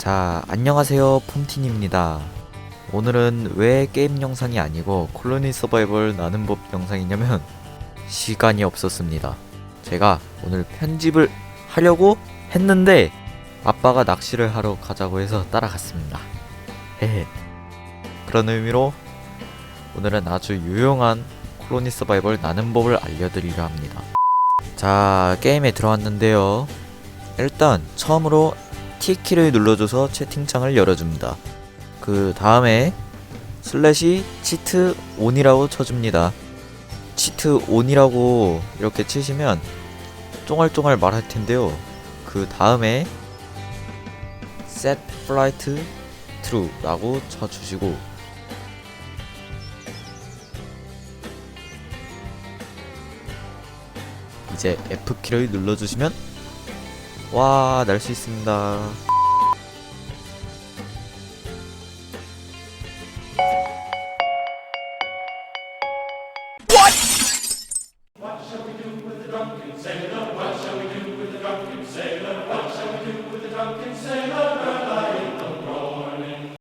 자, 안녕하세요. 폼틴입니다. 오늘은 왜 게임 영상이 아니고 콜로니 서바이벌 나는 법 영상이냐면 시간이 없었습니다. 제가 오늘 편집을 하려고 했는데 아빠가 낚시를 하러 가자고 해서 따라갔습니다. 헤헤. 그런 의미로 오늘은 아주 유용한 콜로니 서바이벌 나는 법을 알려드리려 합니다. 자, 게임에 들어왔는데요. 일단 처음으로 T키를 눌러줘서 채팅창을 열어줍니다. 그 다음에 슬래시 치트 온이라고 쳐줍니다. 치트 온이라고 이렇게 치시면 쫑알쫑알 말할 텐데요. 그 다음에 set flight true라고 쳐주시고 이제 F키를 눌러주시면 와, 날 수 있습니다.